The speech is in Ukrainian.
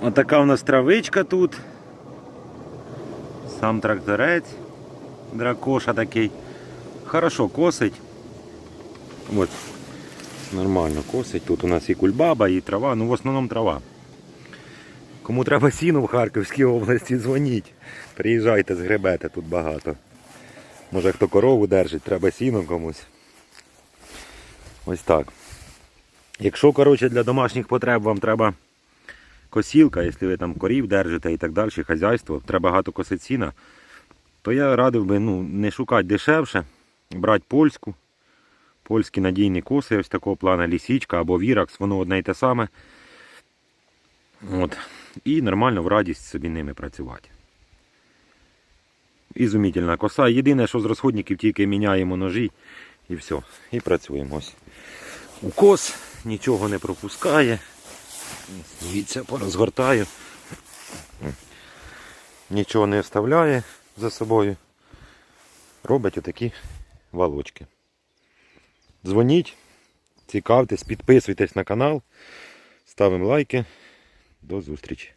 Отака у нас травичка тут. Сам тракторець. Дракоша такий. Хорошо косить. От. Нормально косить. Тут у нас і кульбаба, і трава, ну в основному трава. Кому треба сіну в Харківській області, дзвоніть. Приїжджайте, згребете, тут багато. Може хто корову держить, треба сіно комусь. Ось так. Якщо коротше, для домашніх потреб вам треба косілка, якщо ви там корів держите і так далі, хазяйство, треба багато косить сіна, то я радив би ну, не шукати дешевше, брати польську. Польські надійні коси ось такого плану, лісічка або віракс, воно одне й те саме. От. І нормально в радість собі ними працювати. Ізумітельна коса. Єдине, що з розходників тільки міняємо ножі і все. І працюємо. Ось. Укос нічого не пропускає. Дивіться, порозгортаю. Нічого не вставляє за собою. Робить отакі валочки. Дзвоніть, цікавтесь, підписуйтесь на канал, ставимо лайки. До зустрічі.